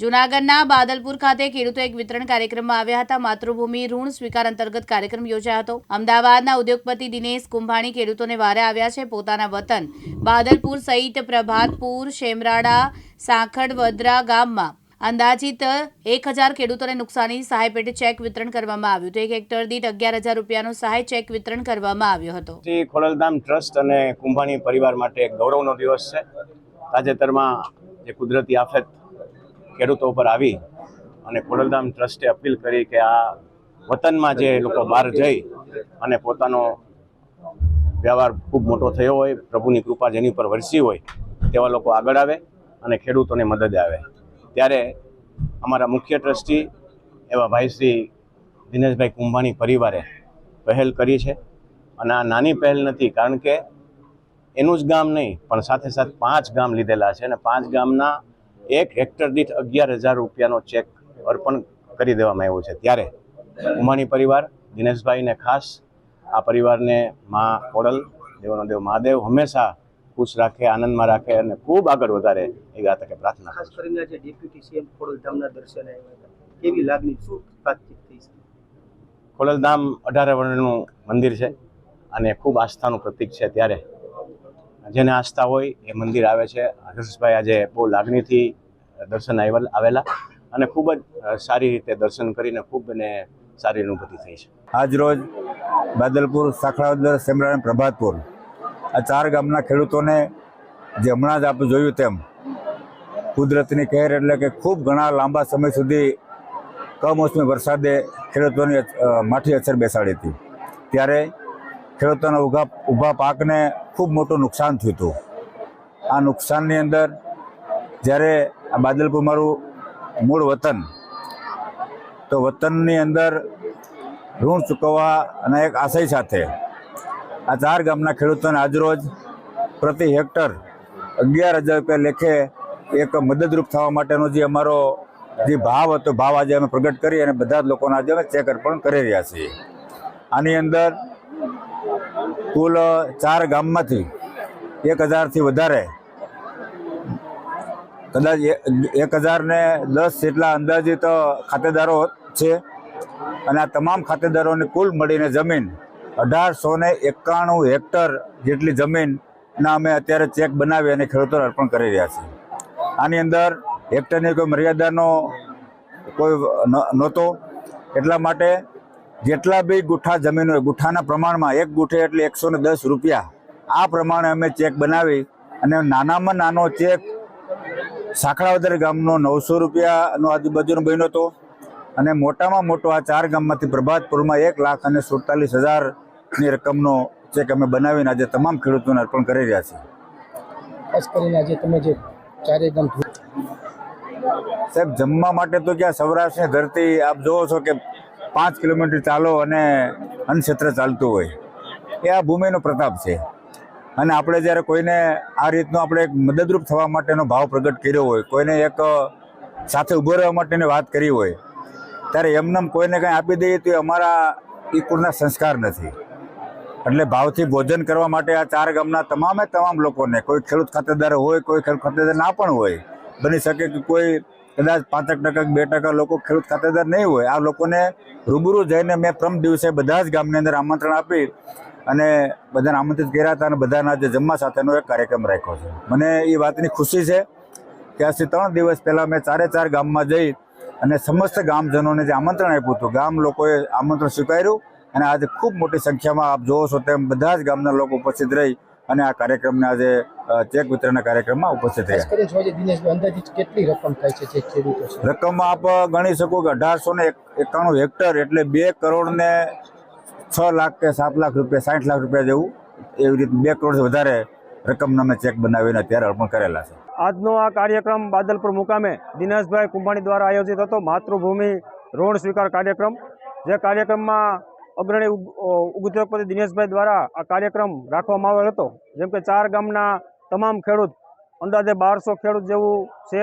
જૂનાગઢના બાદલપુર ખાતે ખેડૂતો એક વિતરણ કાર્યક્રમમાં આવ્યા હતા. માતૃભૂમિ ઋણ સ્વીકાર અંતર્ગત કાર્યક્રમ યોજાયો હતો. અમદાવાદના ઉદ્યોગપતિ દિનેશ કુંભાણી ખેડૂતોને વારે આવ્યા છે. પોતાના વતન બાદલપુર સહિત પ્રભાતપુર, શેમરાડા, સાંખડ વદ્રા ગામમાં અંદાજિત એક હજાર ખેડૂતોને નુકસાની સહાય પેટે ચેક વિતરણ કરવામાં આવ્યું હતું. એક હેક્ટર દીઠ અગિયાર હજાર રૂપિયાનો સહાય ચેક વિતરણ કરવામાં આવ્યો હતો. ખોડલધામ ટ્રસ્ટ અને કુંભાણી પરિવાર માટે ગૌરવનો દિવસ છે. તાજેતરમાં જે કુદરતી આફત ખેડૂતો ઉપર આવી અને ખોડલધામ ટ્રસ્ટે અપીલ કરી કે આ વતનમાં જે લોકો બહાર જઈ અને પોતાનો વ્યવહાર ખૂબ મોટો થયો હોય, પ્રભુની કૃપા જેની ઉપર વરસી હોય, તેવા લોકો આગળ આવે અને ખેડૂતોને મદદ આવે. ત્યારે અમારા મુખ્ય ટ્રસ્ટી એવા ભાઈ શ્રી દિનેશભાઈ કુંભાણી પરિવારે પહેલ કરી છે. અને આ નાની પહેલ નથી, કારણ કે એનું જ ગામ નહીં, પણ સાથે સાથે પાંચ ગામ લીધેલા છે અને પાંચ ગામના એક હેક્ટર દીઠ અગિયાર હજાર રૂપિયાનો ચેક અર્પણ કરી દેવામાં આવ્યો છે. ત્યારે ઉમાણી પરિવાર દિનેશભાઈને ખાસ આ પરિવારને મા ખોડલ દેવનો દેવ મહાદેવ હંમેશા ખુશ રાખે આનંદમાં રાખે અને ખૂબ આગળ વધારે એવી આ તકે પ્રાર્થના ખાસ કરીને જે ડેપ્યુટી સીએમ ખોડલધામના દર્શન કેવી લાગણી શું વાતચીત થઈ છે? ખોડલધામ અઢાર વર્ણનું મંદિર છે અને ખૂબ આસ્થાનું પ્રતીક છે ત્યારે. જેને આસ્થા હોય એ મંદિર આવે છે. હર્ષભાઈ આજે બહુ લાગણીથી દર્શન આવેલ- અને ખૂબ જ સારી રીતે દર્શન કરીને ખૂબ એને સારી અનુભૂતિ થઈ છે. આજ રોજ બાદલપુર સાખરાવદર સેમરા પ્રભાતપુર આ ચાર ગામના ખેડૂતોને જે હમણાં જ આપણે જોયું તેમ કુદરતની કહેર એટલે કે ખૂબ ઘણા લાંબા સમય સુધી કમોસમી વરસાદે ખેડૂતોની માઠી અસર બેસાડી હતી. ત્યારે ખેડૂતોના ઊભા ઊભા પાકને ખૂબ મોટું નુકસાન થયું હતું. આ નુકસાનની અંદર જ્યારે આ બાદલપુર મારું મૂળ વતન. તો વતનની અંદર ઋણ ચૂકવવા અને એક આશય સાથે આ ચાર ગામના ખેડૂતોને આજરોજ પ્રતિ હેક્ટર અગિયાર હજાર રૂપિયા લેખે એક મદદરૂપ થવા માટેનો જે અમારો જે ભાવ હતો, ભાવ આજે અમે પ્રગટ કરી અને બધા જ લોકોને આજે અમે ચેક અર્પણ કરી રહ્યા છીએ. આની અંદર કુલ ચાર ગામમાંથી એક હજારથી વધારે કદાચ એક હજારને દસ જેટલા અંદાજિત ખાતેદારો છે. અને આ તમામ ખાતેદારોની કુલ મળીને જમીન અઢારસો ને એકાણું હેક્ટર જેટલી જમીનના અમે અત્યારે ચેક બનાવી અને ખેડૂતોને અર્પણ કરી રહ્યા છીએ. આની અંદર હેક્ટરની કોઈ મર્યાદાનો કોઈ નહોતો. એટલા માટે જેટલા બી ગુઠ્ઠા જમીન હોય ગુઠ્ઠાના પ્રમાણમાં એક ગુઠ્ઠે એટલે એકસો ને દસ રૂપિયા આ પ્રમાણે અમે ચેક બનાવી અને નાનામાં નાનો ચેક સાંકળાવદર ગામનો નવસો રૂપિયાનો આજુબાજુનો બન્યો હતો અને મોટામાં મોટો આ ચાર ગામમાંથી પ્રભાતપુરમાં એક લાખ અને સુડતાલીસ હજારની રકમનો ચેક અમે બનાવીને આજે તમામ ખેડૂતોને અર્પણ કરી રહ્યા છીએ. ખાસ કરીને આજે તમે જે ચારેય ગામ સાહેબ જમવા માટે તો ક્યાં સૌરાષ્ટ્રની ધરતી આપ જોવો છો કે પાંચ કિલોમીટર ચાલો અને અન્નક્ષેત્ર ચાલતું હોય. એ આ ભૂમિનો પ્રતાપ છે. અને આપણે જ્યારે કોઈને આ રીતનો આપણે એક મદદરૂપ થવા માટેનો ભાવ પ્રગટ કર્યો હોય, કોઈને એક સાથે ઊભો રહેવા માટેની વાત કરી હોય, ત્યારે એમનેમ કોઈને કંઈ આપી દઈએ તો એ અમારા એ કુળના સંસ્કાર નથી. એટલે ભાવથી ભોજન કરવા માટે આ ચાર ગામના તમામે તમામ લોકોને, કોઈ ખેડૂત ખાતેદાર હોય, કોઈ ખેડૂત ખાતેદાર ના પણ હોય, બની શકે કે કોઈ કદાચ પાંચક ટકા બે ટકા લોકો ખેડૂત ખાતેદાર નહીં હોય, આ લોકોને રૂબરૂ જઈને મેં પ્રમ દિવસે બધા જ ગામની અંદર આમંત્રણ આપી અને બધાને આમંત્રિત કર્યા હતા અને બધાના જે જમવા સાથેનો એક કાર્યક્રમ રાખ્યો છે. મને એ વાતની ખુશી છે કે આજથી ત્રણ દિવસ પહેલાં મેં ચારે ચાર ગામમાં જઈ અને સમસ્ત ગામજનોને જે આમંત્રણ આપ્યું હતું ગામ લોકોએ આમંત્રણ સ્વીકાર્યું અને આજે ખૂબ મોટી સંખ્યામાં આપ જોવો છો તેમ બધા જ ગામના લોકો ઉપસ્થિત રહી અને આ કાર્યક્રમને આજે ચેક વિતરણના કાર્યક્રમમાં ઉપસ્થિત રહ્યા. રકમ આપ ગણી શકો કે અઢારસો ને એકાણું હેક્ટર એટલે બે કરોડ ને છ લાખ કે સાત લાખ રૂપિયા, સાઠ લાખ રૂપિયા જેવું એવી રીતે બે કરોડ વધારે રકમના અમે ચેક બનાવીને અત્યારે અર્પણ કરેલા છે. આજનો આ કાર્યક્રમ બાદલપુર મુકામે દિનેશભાઈ કુંભાણી દ્વારા આયોજિત હતો. માતૃભૂમિ ઋણ સ્વીકાર કાર્યક્રમ, જે કાર્યક્રમમાં અગ્રણી ઉદ્યોગપતિ દિનેશભાઈ દ્વારા આ કાર્યક્રમ રાખવામાં આવેલ હતો. જેમ કે ચાર ગામના તમામ ખેડૂત, અંદાજે બારસો ખેડૂત જેવું છે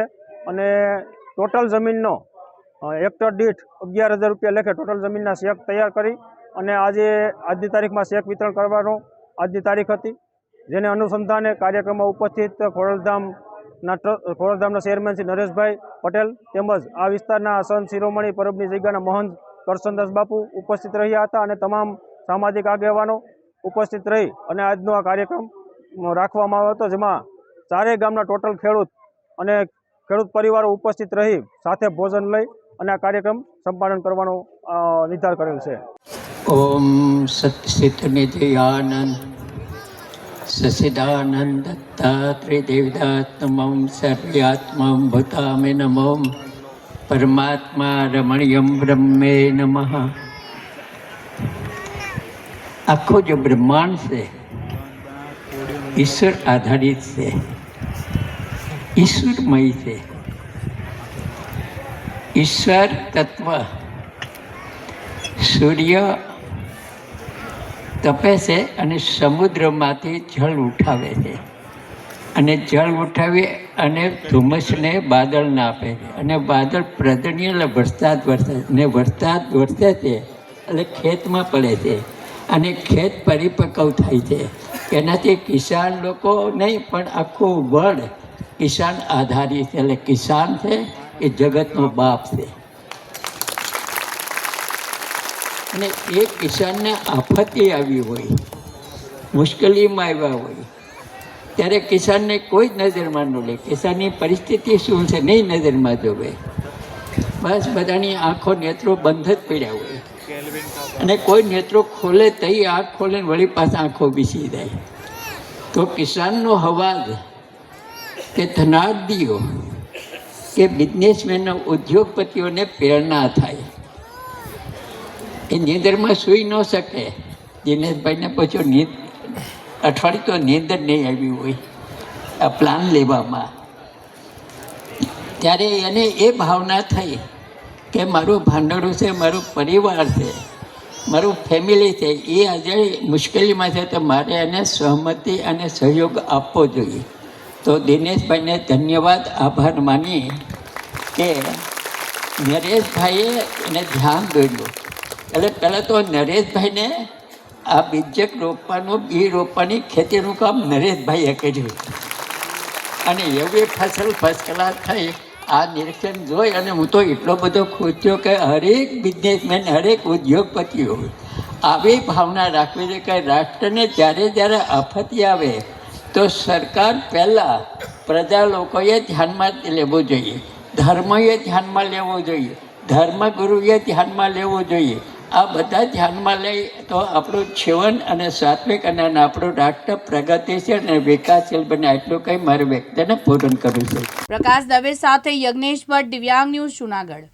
અને ટોટલ જમીનનો હેક્ટર દીઠ અગિયાર હજાર રૂપિયા લેખે ટોટલ જમીનના શેક તૈયાર કરી અને આજે આજની તારીખમાં શેક વિતરણ કરવાનો આજની તારીખ હતી, જેને અનુસંધાને કાર્યક્રમમાં ઉપસ્થિત ખોડલધામ ના ટ્ર- ખોડલધામના ચેરમેન શ્રી નરેશભાઈ પટેલ તેમજ આ વિસ્તારના સંત શિરોમણી પરબની જગ્યાના મહંત કરશનદાસ બાપુ ઉપસ્થિત રહ્યા હતા અને તમામ સામાજિક આગેવાનો ઉપસ્થિત રહી અને આજનો આ કાર્યક્રમ રાખવામાં આવ્યો હતો, જેમાં ચારેય ગામના ટોટલ ખેડૂત અને ખેડૂત પરિવારો ઉપસ્થિત રહી સાથે ભોજન લઈ અને આ કાર્યક્રમ સંપાદન કરવાનો નિર્ધાર કરેલ છે. ઓમ સત્સિતનિધિયાનંદ સસિદાનંદ દત્તાત્રેય દેવદાસ નમઃ સર્વ્યાત્મા ભૂતામે નમો પરમાત્મા રમણીયમ બ્રહ્મે નમઃ આખો જો બ્રહ્માંડ છે ઈશ્વર આધારિત છે ઈશ્વરમય છે ઈશ્વર તત્વ સૂર્ય તપે છે અને સમુદ્રમાંથી જળ ઉઠાવે છે. અને જળ ઉઠાવી અને ધુમ્મસને બાદળને આપે છે. અને બાદળ પ્રદણીય એટલે વરસાદ વરસે ને વરસાદ વરસે છે એટલે ખેતમાં પડે છે. અને ખેત પરિપક્વ થાય છે. એનાથી કિસાન લોકો નહીં, પણ આખું વર્લ્ડ કિસાન આધારિત છે. એટલે કિસાન છે એ જગતનો બાપ છે. અને એ કિસાનને આફતી આવી હોય, મુશ્કેલીમાં આવ્યા હોય, ત્યારે કિસાનને કોઈ જ નજરમાં ન લે. કિસાનની પરિસ્થિતિ શું છે નહીં નજરમાં જોવે. બસ બધાની આંખો નેત્રો બંધ જ પડ્યા હોય. અને કોઈ નેત્રો ખોલે તઈ આંખ ખોલે વળી પાછા આંખો બીસી જાય. તો કિસાનનો હવાજ કે ધનાર્દીઓ કે બિઝનેસમેનના ઉદ્યોગપતિઓને પ્રેરણા થાય. એ નીંદરમાં સૂઈ ન શકે. દિનેશભાઈને પછી નીંદ અઠવાડિયું તો નીંદર નહીં આવી હોય, આ પ્લાન લેવામાં. ત્યારે એને એ ભાવના થઈ કે મારું ભાંડણું છે, મારું પરિવાર છે, મારું ફેમિલી છે, એ આજે મુશ્કેલીમાં છે, તો મારે એને સહમતિ અને સહયોગ આપવો જોઈએ. તો દિનેશભાઈને ધન્યવાદ, આભાર માની કે નરેશભાઈએ એને ધ્યાન દોર્યું. એટલે પહેલાં તો નરેશભાઈને આ બીજક રોપવાનું, બી રોપવાની ખેતીનું કામ નરેશભાઈએ કર્યું. અને એવી ફસલ ફર્સ્ટ ક્લાસ થઈ. આ નિરીક્ષણ જોઈ અને હું તો એટલો બધો ખુશ થયો કે હરેક બિઝનેસમેન હરેક ઉદ્યોગપતિઓ આવી ભાવના રાખવી જોઈએ કે રાષ્ટ્રને જ્યારે જ્યારે આફતી આવે, તો સરકાર પહેલાં પ્રજા લોકોએ ધ્યાનમાં લેવું જોઈએ. ધર્મએ ધ્યાનમાં લેવો જોઈએ. ધર્મગુરુએ ધ્યાનમાં લેવું જોઈએ. આ બધા ધ્યાનમાં લઈ તો આપણું જીવન અને સાત્વિક અને આપણું રાષ્ટ્ર પ્રગતિશીલ અને વિકાસશીલ બને એટલું કંઈ મારે વ્યક્તિને પૂરણ કરવું છે. પ્રકાશ દવે સાથે યજ્ઞેશ ભટ્ટ દિવ્યાંગ ન્યૂઝ જુનાગઢ.